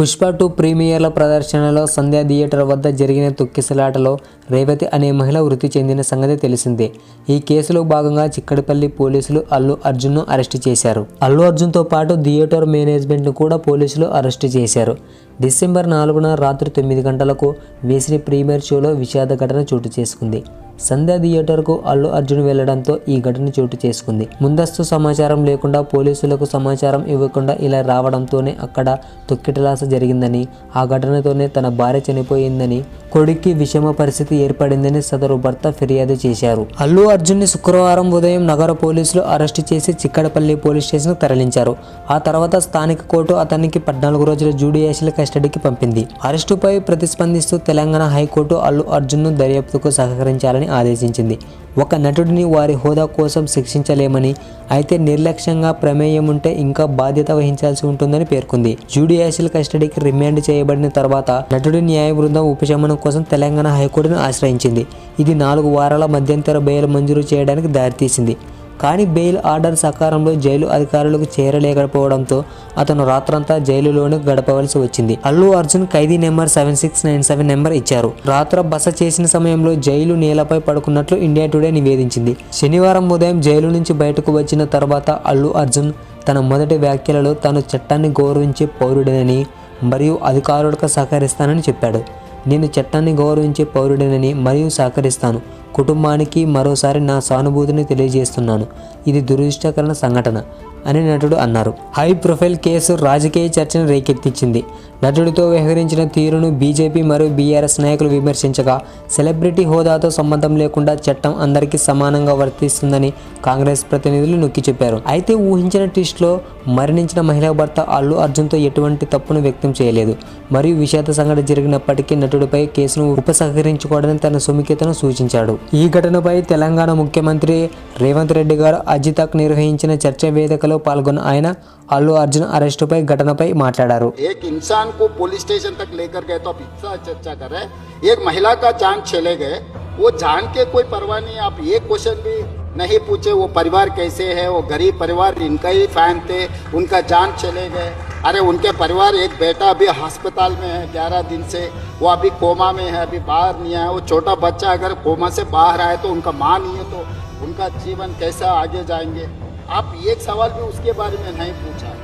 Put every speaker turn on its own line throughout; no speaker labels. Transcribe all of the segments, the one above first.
Pushpa two ప్రీమియర్ల ప్రదర్శనలో సంధ్యా theatre వద్ద జరిగిన తొక్కిసలాటలో రేవతి అనే మహిళ వృత్తి చెందిన సంగతి తెలిసిందే. ఈ కేసులో భాగంగా చిక్కడపల్లి పోలీసులు అల్లు అర్జున్ను అరెస్టు చేశారు. అల్లు అర్జున్తో పాటు థియేటర్ మేనేజ్మెంట్ను కూడా పోలీసులు అరెస్టు చేశారు. డిసెంబర్ నాలుగున రాత్రి తొమ్మిది గంటలకు వేసిన ప్రీమియర్ షోలో విషాద ఘటన చోటు చేసుకుంది. సంధ్యా థియేటర్కు అల్లు అర్జున్ వెళ్ళడంతో ఈ ఘటన చోటు చేసుకుంది. ముందస్తు సమాచారం లేకుండా పోలీసులకు సమాచారం ఇవ్వకుండా ఇలా రావడంతోనే అక్కడ తొక్కిటలాస జరిగిందని ఆ ఘటనతోనే తన భార్య చనిపోయిందని కొడుక్కి విషమ పరిస్థితి ఏర్పడిందని సదరు భర్త ఫిర్యాదు చేశారు. అల్లు అర్జున్ని శుక్రవారం ఉదయం నగర పోలీసులు అరెస్టు చేసి చిక్కడపల్లి పోలీస్ స్టేషన్కు తరలించారు. ఆ తర్వాత స్థానిక కోర్టు అతనికి పద్నాలుగు రోజుల జూడిషియల్ కస్టడీకి పంపింది. అరెస్టుపై ప్రతిస్పందిస్తూ తెలంగాణ హైకోర్టు అల్లు అర్జున్ను దర్యాప్తుకు సహకరించాలని ఆదేశించింది. ఒక నటుడిని వారి హోదా కోసం శిక్షించలేమని అయితే నిర్లక్ష్యంగా ప్రమేయం ఉంటే ఇంకా బాధ్యత వహించాల్సి ఉంటుందని పేర్కొంది. జ్యుడిషియల్ కస్టడీకి రిమాండ్ చేయబడిన తర్వాత నటుడి న్యాయ బృందం ఉపశమనం కోసం తెలంగాణ హైకోర్టును ఆశ్రయించింది. ఇది నాలుగు వారాల మధ్యంతర బెయిల్ మంజూరు చేయడానికి దారితీసింది. కానీ బెయిల్ ఆర్డర్ సకాలంలో జైలు అధికారులకు చేరలేకపోవడంతో అతను రాత్రంతా జైలులోనే గడపవలసి వచ్చింది. అల్లు అర్జున్ ఖైదీ number seven six nine seven number ఇచ్చారు. రాత్ర బస చేసిన సమయంలో జైలు నేలపై పడుకున్నట్లు ఇండియా టుడే నివేదించింది. శనివారం ఉదయం జైలు నుంచి బయటకు వచ్చిన తర్వాత అల్లు అర్జున్ తన మొదటి వ్యాఖ్యలలో తాను చట్టాన్ని గౌరవించే పౌరుడనని మరియు అధికారులకు సహకరిస్తానని చెప్పాడు. నేను చట్టాన్ని గౌరవించే పౌరుడినని మరియు సహకరిస్తాను. కుటుంబానికి మరోసారి నా సానుభూతిని తెలియజేస్తున్నాను. ఇది దురదృష్టకరణ సంఘటన అని నటుడు అన్నారు. హై ప్రొఫైల్ కేసు రాజకీయ చర్చను రేకెత్తించింది. నటుడితో వ్యవహరించిన తీరును బీజేపీ మరియు బీఆర్ఎస్ నాయకులు విమర్శించగా సెలబ్రిటీ హోదాతో సంబంధం లేకుండా చట్టం అందరికీ సమానంగా వర్తిస్తుందని కాంగ్రెస్ ప్రతినిధులు నొక్కి చెప్పారు. అయితే ఊహించిన ట్విస్ట్లో మరణించిన మహిళా భర్త అల్లు అర్జున్తో ఎటువంటి తప్పును వ్యక్తం చేయలేదు. మరియు విషాద సంఘటన జరిగినప్పటికీ నటుడిపై కేసును ఉపసంహరించుకోవడానికి తన సుమిఖ్యతను సూచించాడు. ఈ ఘటనపై తెలంగాణ ముఖ్యమంత్రి రేవంత్ రెడ్డి గారు అజితక్ నిర్వహించిన చర్చ వేదికలో పాల్గొన్న ఆయన అల్లు అర్జున్ అరెస్టుపై ఘటనపై మాట్లాడారు
एक इंसान को पुलिस स्टेशन तक लेकर गए तो आप इतना चर्चा कर रहे हैं एक महिला का जान चले गए वो जान के कोई परवाह नहीं आप ये क्वेश्चन भी नहीं पूछे वो परिवार कैसे है वो गरीब परिवार इनका ही फैन थे उनका जान चले गए अरे उनके परिवार, एक बेटा अभी अस्पताल में है, ग्यारह दिन से। वो अभी कोमा में है, अभी बाहर नहीं आया। वो छोटा बच्चा अगर कोमा से बाहर आए तो उनका माँ नहीं है तो उनका जीवन कैसा आगे जाएँगे? आप एक सवाल भी उसके बारे में नहीं पूछा।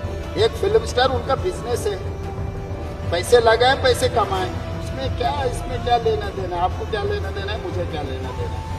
एक फ़िल्म स्टार उनका बिज़नेस है। पैसे लगाए, पैसे कमाए। इसमें क्या इसमें क्या लेना देना आपको क्या लेना देना है, मुझे क्या लेना देना है?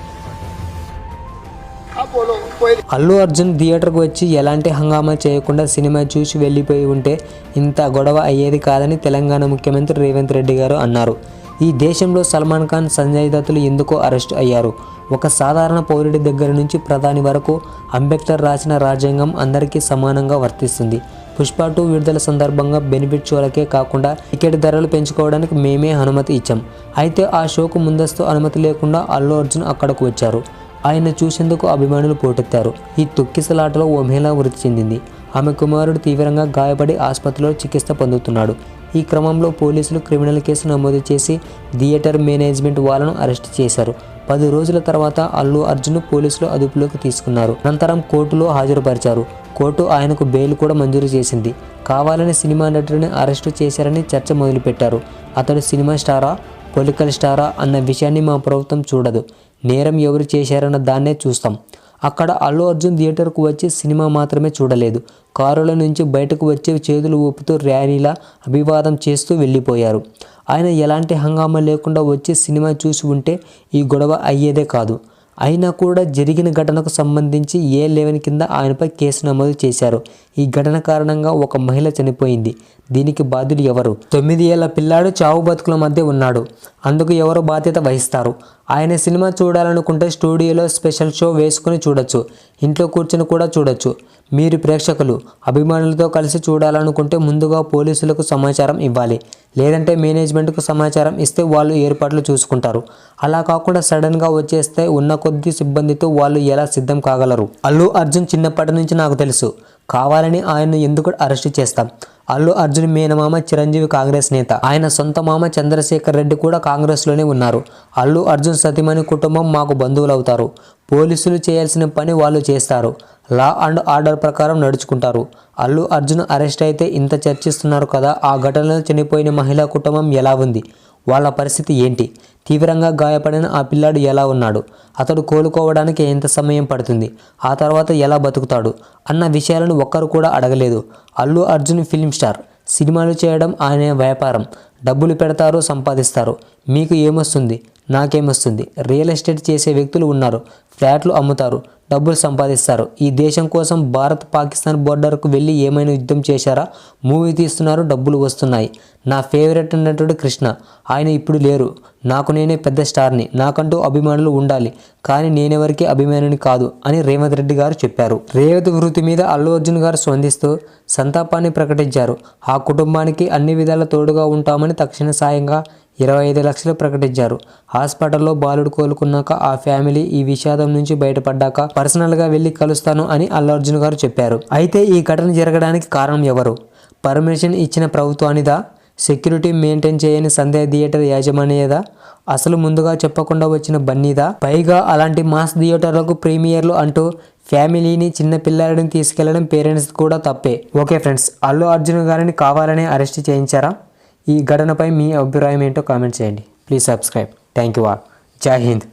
అల్లు అర్జున్ థియేటర్కు వచ్చి ఎలాంటి హంగామా చేయకుండా సినిమా చూసి వెళ్ళిపోయి ఉంటే ఇంత గొడవ అయ్యేది కాదని తెలంగాణ ముఖ్యమంత్రి రేవంత్ రెడ్డి గారు అన్నారు. ఈ దేశంలో సల్మాన్ ఖాన్ సంజయ్ దత్తులు ఎందుకో అరెస్ట్ అయ్యారు? ఒక సాధారణ పౌరుడి దగ్గర నుంచి ప్రధాని వరకు అంబేద్కర్ రాసిన రాజ్యాంగం అందరికీ సమానంగా వర్తిస్తుంది. పుష్ప టూ విడుదల సందర్భంగా బెనిఫిట్ షోలకే కాకుండా టికెట్ ధరలు పెంచుకోవడానికి మేమే అనుమతి ఇచ్చాం. అయితే ఆ షోకు ముందస్తు అనుమతి లేకుండా అల్లు అర్జున్ అక్కడకు వచ్చారు. ఆయన చూసేందుకు అభిమానులు పోటెత్తారు. ఈ తొక్కిసలాటలో ఓ మహిళ మృతి చెందింది. ఆమె కుమారుడు తీవ్రంగా గాయపడి ఆసుపత్రిలో చికిత్స పొందుతున్నాడు. ఈ క్రమంలో పోలీసులు క్రిమినల్ కేసు నమోదు చేసి థియేటర్ మేనేజ్మెంట్ వాళ్ళను అరెస్ట్ చేశారు. పది రోజుల తర్వాత అల్లు అర్జున్ పోలీసులు అదుపులోకి తీసుకున్నారు. అనంతరం కోర్టులో హాజరుపరిచారు. కోర్టు ఆయనకు బెయిల్ కూడా మంజూరు చేసింది. కావాలని సినిమా నటుడిని అరెస్టు చేశారని చర్చ మొదలుపెట్టారు. అతడు సినిమా స్టారా పొలిటికల్ స్టారా అన్న విషయాన్ని మా ప్రభుత్వం చూడదు. నేరం ఎవరు చేశారన్న దాన్నే చూస్తాం. అక్కడ అల్లు అర్జున్ థియేటర్కు వచ్చి సినిమా మాత్రమే చూడలేదు. కారుల నుంచి బయటకు వచ్చే చేతులు ఊపుతూ ర్యాలీలా అభివాదం చేస్తూ వెళ్ళిపోయారు. ఆయన ఎలాంటి హంగామా లేకుండా వచ్చి సినిమా చూసి ఉంటే ఈ గొడవ అయ్యేదే కాదు. అయినా కూడా జరిగిన ఘటనకు సంబంధించి ఏ లెవెన్ కింద ఆయనపై కేసు నమోదు చేశారు. ఈ ఘటన కారణంగా ఒక మహిళ చనిపోయింది. దీనికి బాధ్యులు ఎవరు? తొమ్మిది ఏళ్ళ పిల్లాడు చావు బతుకుల మధ్య ఉన్నాడు. అందుకు ఎవరు బాధ్యత వహిస్తారు? ఆయన సినిమా చూడాలనుకుంటే స్టూడియోలో స్పెషల్ షో వేసుకుని చూడొచ్చు. ఇంట్లో కూర్చొని కూడా చూడొచ్చు. మీరు ప్రేక్షకులు అభిమానులతో కలిసి చూడాలనుకుంటే ముందుగా పోలీసులకు సమాచారం ఇవ్వాలి. లేదంటే మేనేజ్మెంట్కు సమాచారం ఇస్తే వాళ్ళు ఏర్పాట్లు చూసుకుంటారు. అలా కాకుండా సడన్గా వచ్చేస్తే ఉన్న కొద్ది సిబ్బందితో వాళ్ళు ఎలా సిద్ధం కాగలరు? అల్లు అర్జున్ చిన్నప్పటి నుంచి నాకు తెలుసు. కావాలని ఆయన్ను ఎందుకు అరెస్ట్ చేస్తాం? అల్లు అర్జున్ మేనమామ చిరంజీవి కాంగ్రెస్ నేత. ఆయన సొంత మామ చంద్రశేఖర్ రెడ్డి కూడా కాంగ్రెస్లోనే ఉన్నారు. అల్లు అర్జున్ సతీమణి కుటుంబం మాకు బంధువులు అవుతారు పోలీసులు చేయాల్సిన పని వాళ్ళు చేస్తారు. లా అండ్ ఆర్డర్ ప్రకారం నడుచుకుంటారు. అల్లు అర్జున్ అరెస్ట్ అయితే ఇంత చర్చిస్తున్నారు కదా ఆ ఘటనలో చనిపోయిన మహిళా కుటుంబం ఎలా ఉంది? వాళ్ళ పరిస్థితి ఏంటి? తీవ్రంగా గాయపడిన ఆ పిల్లాడు ఎలా ఉన్నాడు? అతడు కోలుకోవడానికి ఎంత సమయం పడుతుంది? ఆ తర్వాత ఎలా బతుకుతాడు? అన్న విషయాలను ఒక్కరు కూడా అడగలేదు. Allu Arjun film star. సినిమాలు చేయడం ఆయన వ్యాపారం. డబ్బులు పెడతారు సంపాదిస్తారు. మీకు ఏమొస్తుంది? నాకేమొస్తుంది? రియల్ ఎస్టేట్ చేసే వ్యక్తులు ఉన్నారు. ఫ్లాట్లు అమ్ముతారు. డబ్బులు సంపాదిస్తారు. ఈ దేశం కోసం భారత్ పాకిస్తాన్ బోర్డర్కు వెళ్ళి ఏమైనా యుద్ధం చేశారా? మూవీ తీస్తున్నారు డబ్బులు వస్తున్నాయి. నా ఫేవరెట్ నటుడు కృష్ణ. ఆయన ఇప్పుడు లేరు. నాకు నేనే పెద్ద స్టార్ని. నాకంటూ అభిమానులు ఉండాలి. కానీ నేనెవరికి అభిమానిని కాదు అని రేవంత్ రెడ్డి గారు చెప్పారు. రేవంత్ వృత్తి మీద అల్లు అర్జున్ గారు స్పందిస్తూ సంతాపాన్ని ప్రకటించారు. ఆ కుటుంబానికి అన్ని విధాల తోడుగా ఉంటామని తక్షణ సాయంగా ఇరవై ఐదు లక్షలు ప్రకటించారు. హాస్పిటల్లో బాలుడు కోలుకున్నాక ఆ ఫ్యామిలీ ఈ విషాదం నుంచి బయటపడ్డాక పర్సనల్గా వెళ్ళి కలుస్తాను అని అల్లు అర్జున్ గారు చెప్పారు. అయితే ఈ ఘటన జరగడానికి కారణం ఎవరు? పర్మిషన్ ఇచ్చిన ప్రభుత్వానిదా? సెక్యూరిటీ మెయింటైన్ చేయని సంధ్య థియేటర్ యాజమాన్యదా? అసలు ముందుగా చెప్పకుండా వచ్చిన బన్నీదా? పైగా అలాంటి మాస్ థియేటర్లకు ప్రీమియర్లు అంటూ ఫ్యామిలీని చిన్న పిల్లలని తీసుకెళ్ళడం పేరెంట్స్ కూడా తప్పే. ఓకే ఫ్రెండ్స్ అల్లు అర్జున్ గారిని కావాలనే అరెస్ట్ చేయించారా? ఈ ఘటనపై మీ అభిప్రాయం ఏంటో కామెంట్ చేయండి. Please subscribe thank you all జై హింద్